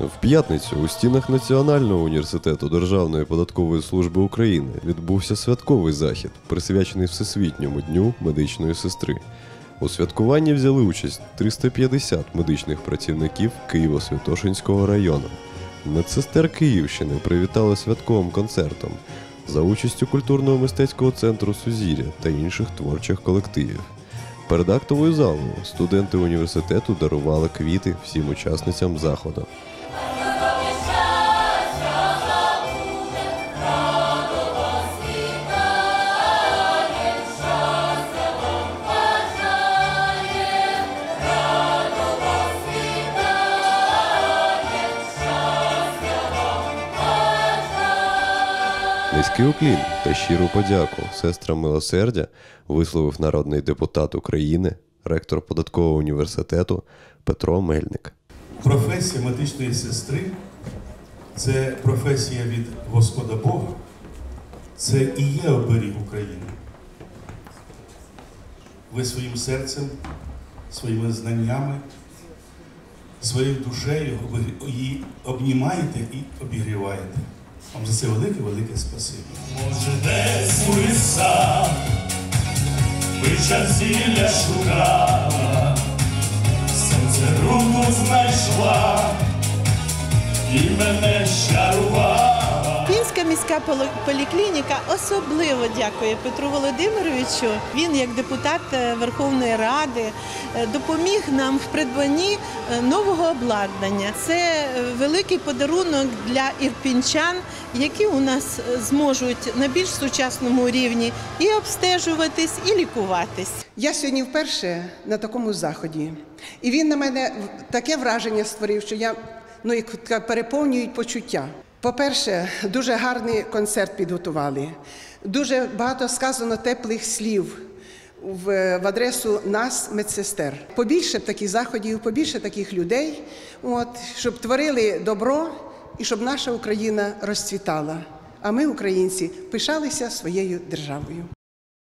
В п'ятницю у стінах Національного університету Державної податкової служби України відбувся святковий захід, присвячений Всесвітньому дню медичної сестри. У святкуванні взяли участь 350 медичних працівників Києво-Святошинського району. Медсестер Київщини привітали святковим концертом за участю культурного мистецького центру Сузір'я та інших творчих колективів. Перед актовою залою студенти університету дарували квіти всім учасницям заходу. Низький уклін та щиру подяку сестрам милосердя висловив народний депутат України, ректор податкового університету Петро Мельник. Професія медичної сестри це професія від Господа Бога. Це і є оберіг України. Ви своїм серцем, своїми знаннями, своєю душею ви її обнімаєте і обігріваєте. Вам за це велике-велике спасибі. Може, десь у лісах вича зілля шукала, сонце руку знайшла і мене щарувала. Міська поліклініка особливо дякує Петру Володимировичу. Він, як депутат е, Верховної Ради, е, допоміг нам в придбанні е, нового обладнання. Це великий подарунок для ірпінчан, які у нас зможуть на більш сучасному рівні і обстежуватись, і лікуватись. Я сьогодні вперше на такому заході, і він на мене таке враження створив, що я ну переповнюють почуття. По-перше, дуже гарний концерт підготували. Дуже багато сказано теплих слів в, в адресу нас, медсестер. Побільше таких заходів, побільше таких людей, от, щоб творили добро і щоб наша Україна розцвітала. А ми, українці, пишалися своєю державою.